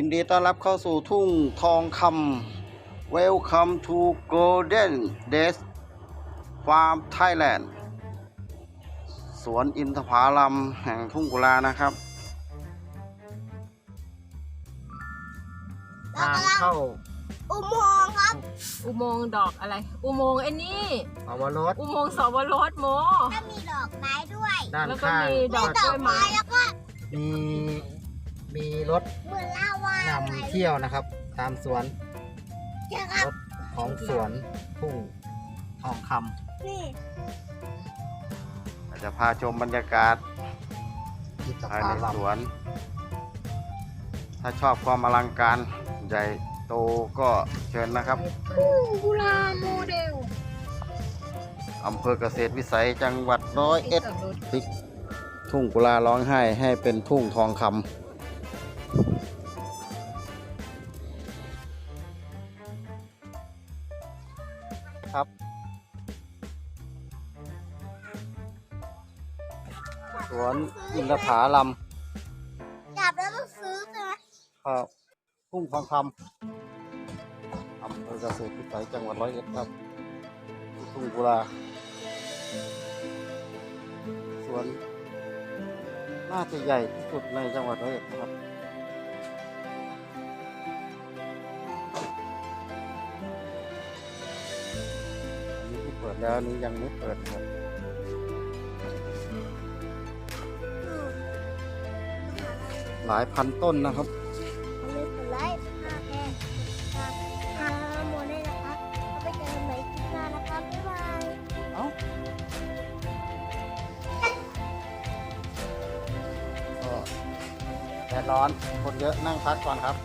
ยินดีต้อนรับเข้าสู่ทุ่งทองคำ Welcome to Golden Days Farm Thailand สวนอินทผาลัมแห่งทุ่งกุลานะครับ ทางเข้าอุโมงค์ครับ อุโมงค์ดอกอะไร อุโมงค์ไอ้นี่ อวรส อุโมงค์สวรสโมถ้ามีดอกไม้ด้วยด้านแล้วก็ข้างมีดอกดอกไม้แล้วก็มีมีรถเหมือนลาวานำเที่ยวนะครับ ตามสวนใช่ครับ รถของสวนทุ่งทองคนี่ำจะพาชมบรรยากาศภายในสวน ถ้าชอบความอลังการใหญ่โตก็เชิญนะครับทุ่งกุลาโมเดลอำเภอเกษตรวิสัยจังหวัดร้อยเอ็ดพลิกทุ่งกุลาร้องไห้ให้เป็นทุ่งทองคำ ครับ สวนอินทผาลัมจับแล้วต้องซื้อใช่ไหมครับทุ่งทองคำอำเภอเกษตรวิสัยจังหวัดร้อยเอ็ดครับทุ่งกุลาสวนน่าจะใหญ่ที่สุดในจังหวัดร้อยเอ็ดนะครับ แล้วอันนี้ยังไม่เปิดครับหลายพันต้นนะครับอันนี้ผลไม้ห้าแพงห้าโมเดลนะครับเอาไปเจอกันใหม่คลิปหน้านะครับ บ๊ายบายเอ้าก็แดดร้อน คนเยอะนั่งพักก่อนครับ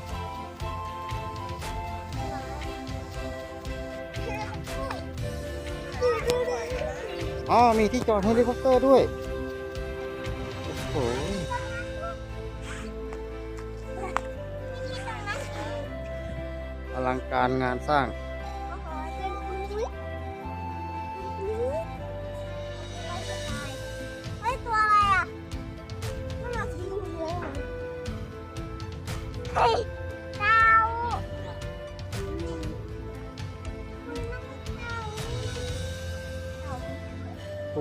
อ๋อมีที่จอดเฮลิคอปเตอร์ด้วย โอ้โหอลังการงานสร้าง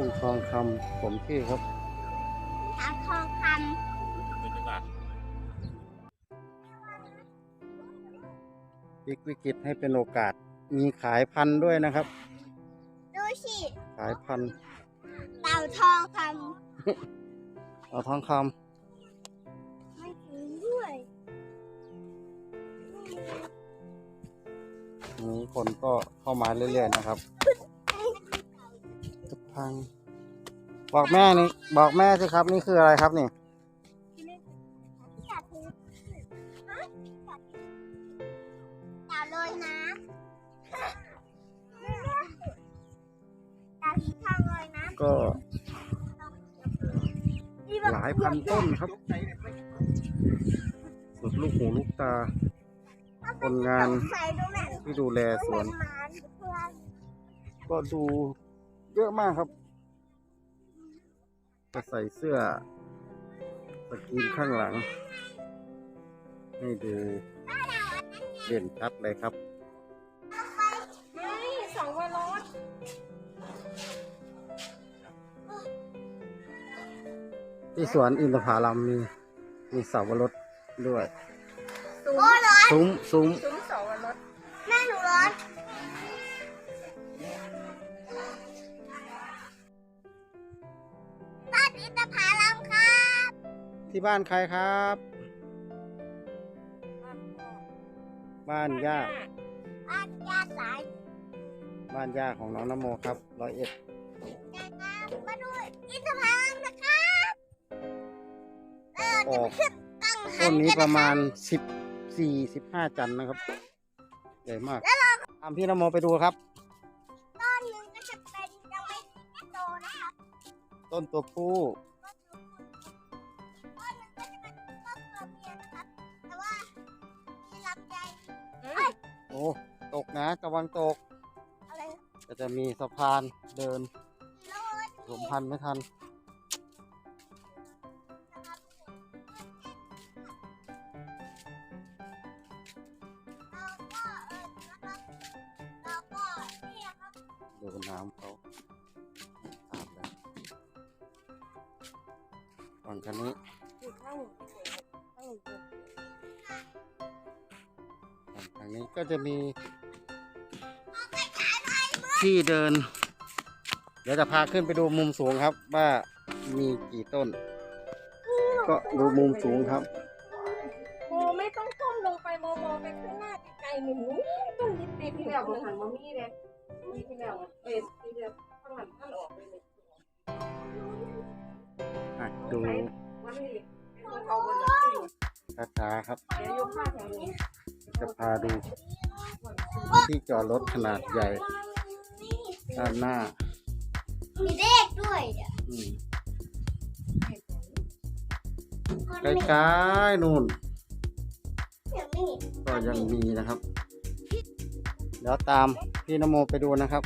ทุ่งทองคำผมชื่อครับทางทองคพลิกวิกฤตให้เป็นโอกาส มีขายพันธุ์ด้วยนะครับำดูสิขายพันธุ์เต่าทองคเอาทองคำไม่ถึงด้วยำนี้คนก็เข้ามาเรื่อยๆนะครับจะ พัง บอกแม่นี่บอกแม่สิครับ นี่คืออะไรครับนี่จับมือฮะจับเต่าลอยน้ำเต่าสีทองลอยน้ำก็นี่แบบหลายพันต้นครับ สุดลูกหูลูกตา คนงานใส่ดูแม่ที่ดูแลสวนเหมือนหมาเพื่อนก็ดู เยอะมากครับจะใส่เสื้อสกรีนข้างหลัง ให้ดูเด่นชัดเลยครับไม่สวรสที่สวนอินทผลัมมีมีเสาวรสด้วย ซุ้มโอ้ร้อนซุ้มซุ้มซุ้มสวรสแม่หนูร้ อนบ้านอินทผลัมครับ ที่บ้านใครครับ บ้านย่า บ้านยาสายบ้านย่าของน้องนโมครับร้อยเอ็ดนะครับมาดูอินทผลัมนะครับเอออจะอกไปขึ้นกังหัต้นนนี้กันประนะคมารับณสิบสี่สิบห้าจันทร์นะครับ ใหญ่มากตามพี่นโมไปดูครับ ต้นตัวผู้ต้นมันก็จะเป็นต้นตัวเมียนะคะแต่ว่ามีลำไยโอ้ตกนะกะวังตกก็จะมีสะพานเดินแล้มสมพันไม่ทันเออนดูน้ำเขา ฝั่งคันนี้อยู่ข้างหนูข้างหนูฝั่งทางนี้ก็จะมีที่เดิน เดี๋ยวจะพาขึ้นไปดูมุมสูงครับว่ามีกี่ต้น ก็ดูมุมสูงครับโมไม่ต้องก้มลงไปโมมองไปข้างหน้าไกลๆหนูต้นนิดเดียวที่แล้วหันมามีเลยมีที่แล้วเอสที่แล้วข้างหลังท่านออกไปเลย อะดูวันนี้เขาบนรถช้าๆครับเดี๋ยวยกผ้าแถวนี้จะพาดู ที่จอดรถขนาดใหญ่ ด้านหน้า มีเลขด้วยเดี๋ยวอืมใกล้ๆนู่นยังไม่เห็นก็ยังมีนะครับ เดี๋ยวตามพี่นโมไปดูนะครับ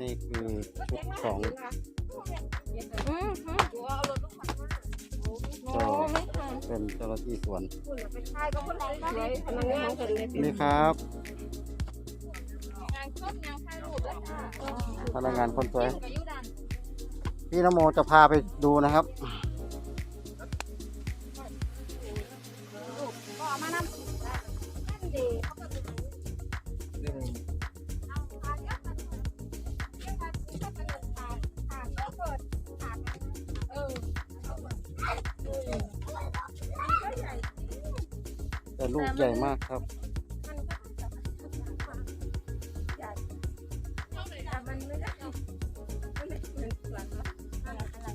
นี่คือชุดของอืมอืมเอารถลูกค้ามาโอ้ไม่ทันเป็นเจ้าหน้าที่สวนคุณไปค่ายก็คนสวยพนักงานคนเลยนี่ครับงานครบงานถ่ายรูปแล้วจ้าพนักงานคนสวยกับยุดันพี่นโมจะพาไปดูนะครับ แต่ลูกใหญ่มากครับมันก็ต้องแบบใหญ่แต่มันไม่ได้มันไม่เหมือนสวนเนาะอะไรอะไร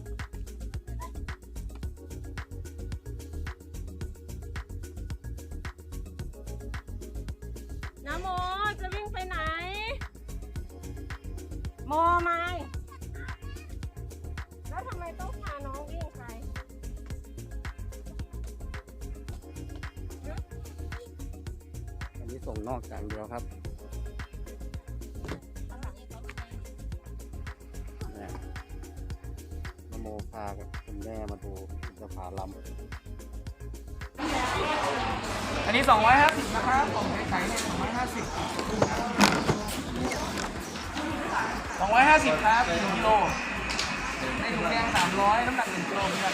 น้ำโมจะวิ่งไปไหน โมไม่ ส่งนอกอย่างเดียวครับเนี่ยนโมพากับคุณแม่มาดูอินทผลัมอันนี้ 250 นะครับของไข่เนี่ย250 250 ครับ1กิโลในถุงแดง300 น้ำหนัก1กิโลเหมือนกัน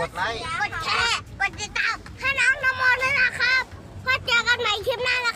กดไลค์ กดแชร์ กดติดตามให้น้องนโมด้วยนะครับพบเจอกันใหม่คลิปหน้านะครั